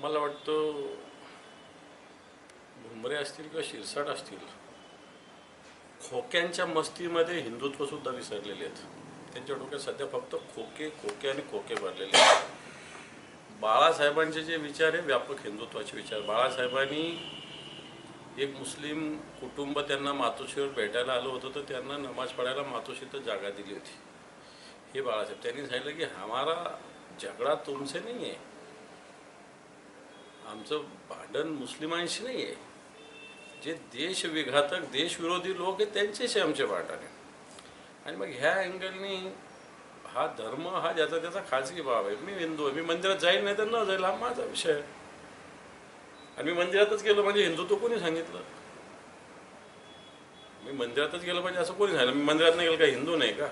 मला वाटतं भुमरे असतील किंवा शिरसाट असतील खोक्यांच्या मस्तीमध्ये हिंदुत्व सुद्धा विसरलेले आहेत. त्यांच्या डोक्यात सध्या फक्त खोके खोके आणि खोके भरलेले आहेत. बाळासाहेबांचे जे विचार आहे व्यापक हिंदुत्वाचे विचार. बाळासाहेबांनी एक मुस्लिम कुटुंब त्यांना मातोश्रीवर भेटायला आलं होतं तर त्यांना नमाज पडायला मातोश्रीतच जागा दिली होती. हे बाळासाहेब त्यांनी सांगितलं की हमारा झगडा तुमसे नाही आहे आमचं भांडण मुस्लिमांशी नाही आहे. जे देशविघातक देशविरोधी लोक आहेत त्यांच्याशी आमचे भांडण आहे. आणि मग ह्या अँगलनी हा धर्म हा ज्याचा त्याचा खाजगी भाव आहे. मी हिंदू आहे मी मंदिरात जाईल नाही तर न जाईल हा माझा विषय आहे. आणि मी मंदिरातच गेलो म्हणजे हिंदुत्व कोणी सांगितलं? मी मंदिरातच गेलो म्हणजे असं कोणी सांगितलं? मी मंदिरात नाही गेलं काय हिंदू नाही का?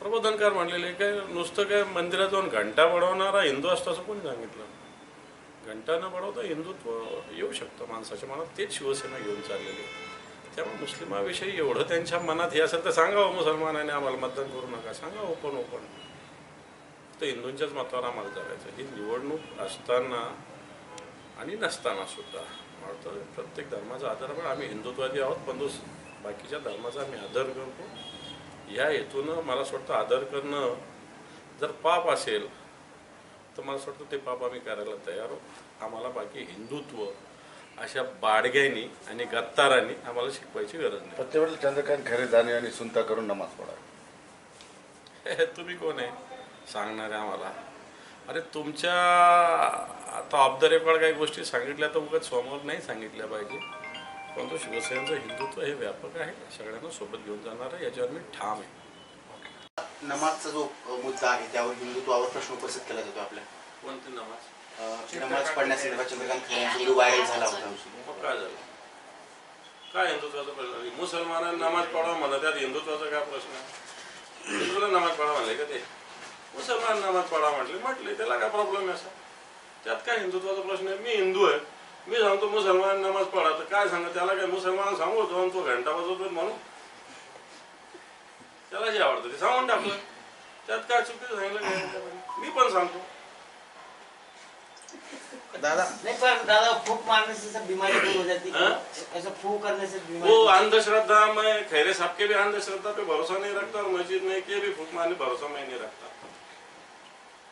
प्रबोधनकार म्हणलेले काय नुसतं काय मंदिरात जाऊन घंटा बडवणारा हिंदू असतो असं कोणी सांगितलं? घंटा न बडवता हिंदुत्व येऊ शकतं माणसाच्या मनात तेच शिवसेना घेऊन चाललेली आहे. त्यामुळे मुस्लिमाविषयी एवढं त्यांच्या मनात हे असेल तर सांगावं हो मुसलमानाने आम्हाला मतदान करू नका. सांगा हो ओपन ओपन हो तर हिंदूंच्याच मतावर आम्हाला जगायचं ही निवडणूक असताना आणि नसताना सुद्धा वाटतं प्रत्येक धर्माचा आदर पण आम्ही हिंदुत्वादी आहोत पण दुस बाकीच्या धर्माचा आम्ही आदर करतो. या हेतूनं मला असं वाटतं आदर करणं जर पाप असेल तर मला असं वाटतं ते पाप आम्ही करायला तयार आहोत. आम्हाला बाकी हिंदुत्व अशा बाडग्यांनी आणि गत्तारांनी आम्हाला शिकवायची गरज नाही. प्रत्येक चंद्रकांत खरे जाणे आणि सुनता करून नमाज पडा तुम्ही कोण आहे? सांगणारे आम्हाला. अरे तुमच्या आता रेकॉर्ड काही गोष्टी सांगितल्या तर उगाच समोर नाही सांगितल्या पाहिजे. परंतु शिवसेनेचं हिंदुत्व हे व्यापक आहे. सगळ्यांना सोबत घेऊन जाणार आहे. याच्यावर मी ठाम आहे. नमाजचा जो मुद्दा आहे त्यावर हिंदुत्वावर प्रश्न उपस्थित केला जातो आपल्या. कोणती नमाज? अ, नमाज पडण्यासंदर्भात चंद्रकांत खैरे व्हिडिओ व्हायरल झाला होता. मग काय झालं? काय हिंदुत्वाचा प्रश्न? आहे? मुसलमानांना नमाज पडावं म्हणा त्यात हिंदुत्वाचा काय प्रश्न? आहे हिंदूला नमाज पडा म्हणले का ते? मुसलमान नमाज पडा म्हटले म्हटले त्याला काय प्रॉब्लेम आहे असा? त्यात काय हिंदुत्वाचा प्रश्न आहे? मी हिंदू आहे. मी सांगतो मुसलमान नमाज पडा तर काय सांगा त्याला काय मुसलमान सांगू होतो? आणि तो घंटा वाजवतो म्हणून? त्याला जे आवडतं ते सांगून टाकलं त्यात काय चुकीचं सांगितलं? मी पण सांगतो. दादा. नहीं पर दादा फूक मारने से सब बीमारी दूर हो जाती? ऐसा फूक करने से वो बीमारी अंधश्रद्धा में खैरे साहब के भी अंधश्रद्धा पे भरोसा नहीं रखता और मस्जिद में के भी फूक मारने भरोसा मैं नहीं रखता.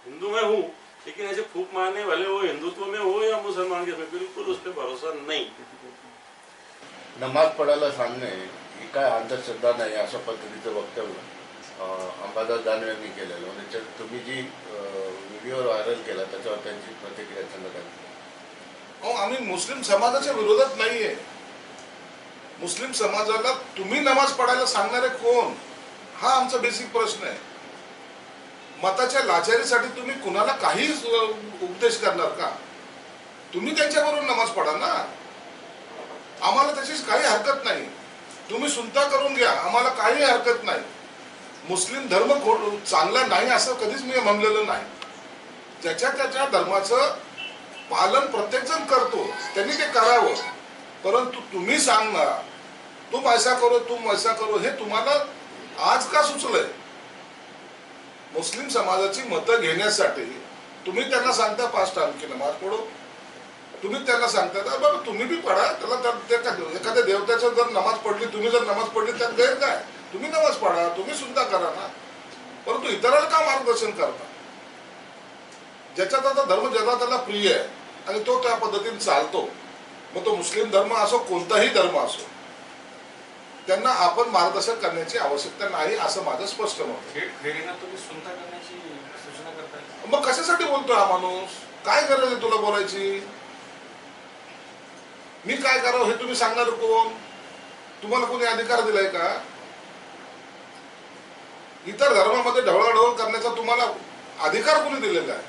हिंदू में हूँ लेकिन ऐसे फूक मारने वाले वो हिंदुत्व में हो या मुसलमान के बिल्कुल उस पर भरोसा नहीं। नमाज पडायला सांगणे ही काय अंधश्रद्धा नाही अशा पद्धतीचं वक्तव्य? अंबादास दानवे यांनी केलेलं. म्हणजे तुम्ही जी व्हिडिओ व्हायरल केला त्याच्यावर त्यांची प्रतिक्रिया चंद्रकांत अहो आम्ही मुस्लिम समाजाच्या विरोधात नाहीये. मुस्लिम समाजाला तुम्ही नमाज पडायला सांगणारे कोण? हा आमचा बेसिक प्रश्न आहे. मताच्या लाचारीसाठी तुम्ही कुणाला काही उपदेश करणार का? तुम्ही त्यांच्याबरोबर नमाज पडा ना. आम्हाला त्याची काही हरकत नाही. तुम्ही सुनता करून घ्या. आम्हाला काही हरकत नाही. मुस्लिम धर्म चांगला नाही असं कधीच मी म्हणलेलं नाही. ज्याच्या त्याच्या धर्माचं पालन प्रत्येकजण करतो. त्यांनी ते करावं. परंतु तुम्ही सांगणार तुम ऐसा करो तुम ऐसा करो हे तुम्हाला आज का सुचलंय? मुस्लिम समाजाची मतं घेण्यासाठी तुम्ही त्यांना सांगता पाच टाइम की नमाज पडो तुम्ही त्यांना सांगता "अरे बाबा तुम्ही बी पडा त्याला त्या- त्या काय- एखाद्या देवत्याचं जर नमाज पडली तुम्ही जर नमाज पडली त्यात गैर काय? तुम्ही नमाज पडा तुम्ही सुद्धा करा ना. परंतु इतरांना का मार्गदर्शन करता? ज्याचा त्याचा धर्म ज्याला त्याला प्रिय आहे आणि तो त्या पद्धतीने चालतो. मग तो मुस्लिम धर्म असो कोणताही धर्म असो त्यांना आपण मार्गदर्शन करण्याची आवश्यकता नाही असं माझं स्पष्ट मत मग कशासाठी बोलतोय हा माणूस? काय गरज आहे तुला बोलायची? मी काय करावं हे तुम्ही सांगणार कोण तुम्हाला कोणी अधिकार दिलाय का? इतर धर्मामध्ये ढवळाढवळ करण्याचा तुम्हाला अधिकार कोणी दिलेला आहे?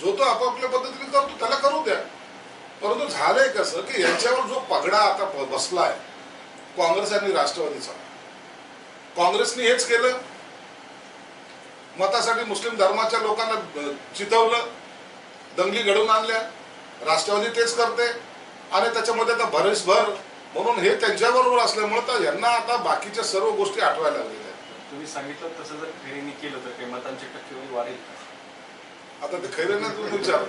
जो तो आपापल्या पद्धतीने करतो त्याला करू द्या. परंतु झालंय कसं की यांच्यावर जो पगडा आता बसलाय काँग्रेस आणि राष्ट्रवादीचा काँग्रेसने हेच केलं. मतासाठी मुस्लिम धर्माच्या लोकांना चितवलं दंगली घडवून आणल्या. राष्ट्रवादी तेच करते. आणि त्याच्यामध्ये आता भरीसभर म्हणून हे त्यांच्याबरोबर असल्यामुळे तर यांना आता बाकीच्या सर्व गोष्टी आठवायला लागलेल्या आहेत. तुम्ही सांगितलं तसं जर फेरीने केलं तर काही मतांची टक्केवारी वाढेल? आता ते खैरेंना तुम्ही विचार.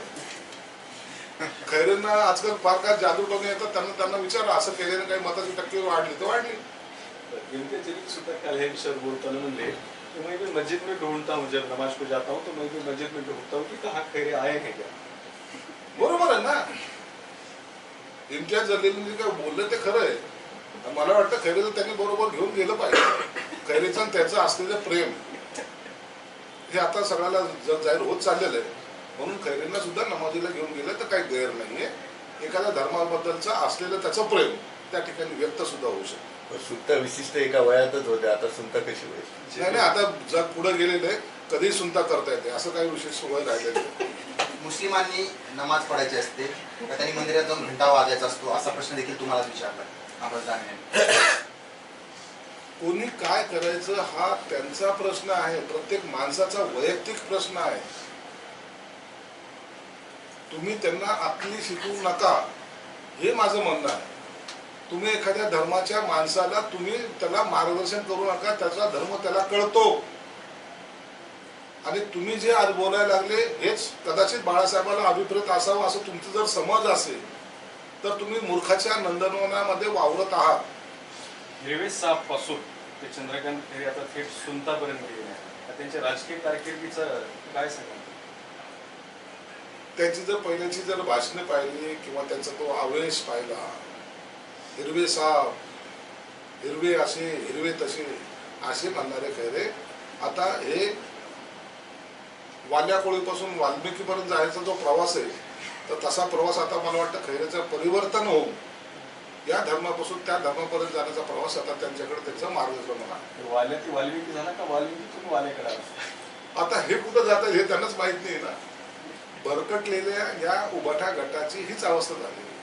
खैरेंना आजकाल फार काय जादू टोने येतात त्यांना त्यांना विचारा. असं केल्याने काही मताची टक्केवारी वाढली तर वाढली. सुद्धा काल हे विषय बोलताना म्हणले मैं भी मस्जिद में ढूंढता हूँ. जब नमाज को जाता हूँ तो मैं भी मस्जिद में ढूंढता हूँ कि कहाँ खैरे आए हैं क्या? बरोबर आहे ना? इम्तियाज जलीलने काय बोलले ते खरं आहे. मला वाटतं खैरेला त्यांनी बरोबर घेऊन गेलं पाहिजे. खैरेचं आणि त्याचं असलेलं प्रेम. हे आता सगळ्याला ज- जाहीर होत चाललेलं आहे. म्हणून खैरेंना सुद्धा नमाजीला घेऊन गेलं तर काही गैर नाहीये. एखाद्या धर्माबद्दलचं असलेलं त्याचं प्रेम त्या ठिकाणी व्यक्त सुद्धा होऊ शकतं. सुनता विशिष्ट एका वयातच होते आता सुनता कशी होईल? नाही आता जग पुढे गेलेलं आहे कधी सुनता करता येते? असं काही विशेष सोय राहिलेलं. मुस्लिमांनी नमाज पढायची असते का त्यांनी मंदिरात जाऊन घंटा वाजायचा असतो असा प्रश्न देखील तुम्हाला विचारला. कोणी काय करायचं हा त्यांचा प्रश्न आहे प्रत्येक माणसाचा वैयक्तिक प्रश्न आहे. तुम्ही त्यांना आकली शिकवू नका हे माझं म्हणणं आहे. तुम्ही एखाद्या धर्माच्या माणसाला तुम्ही त्याला मार्गदर्शन करू नका त्याचा धर्म त्याला कळतो. आणि तुम्ही जे आज बोलायला लागले हेच कदाचित बाळासाहेबाला अभिप्रेत असावं असं तुमचं जर समज असेल तर तुम्ही मूर्खाच्या नंदनवनामध्ये वावरत आहात. हिरवे सापपासून ते चंद्रकांत खैरे आता थेट सुनतापर्यंत गेले आहेत. त्यांच्या राजकीय कारकिर्दीचं काय सांगा त्यांची जर पहिल्याची जर भाषणे पाहिली किंवा त्यांचा तो आवेश पाहिला हिरवे साप हिरवे असे हिरवे तसे असे म्हणणारे खैरे आता हे वाल्या कोळीपासून वाल्मिकीपर्यंत जायचा जो प्रवास आहे तर तसा प्रवास आता मला वाटतं खैरेचं परिवर्तन होऊन या धर्मापासून त्या धर्मापर्यंत जाण्याचा प्रवास आता त्यांच्याकडे त्याचं मार्गदर्शन होणार. वाल्यात वाल्मिकी झाला का वाल्मिकीतून वाल्याकडे आता हे कुठं जातं हे त्यांनाच माहीत नाही ना. भरकटलेल्या या उभाठा गटाची हीच अवस्था आहे.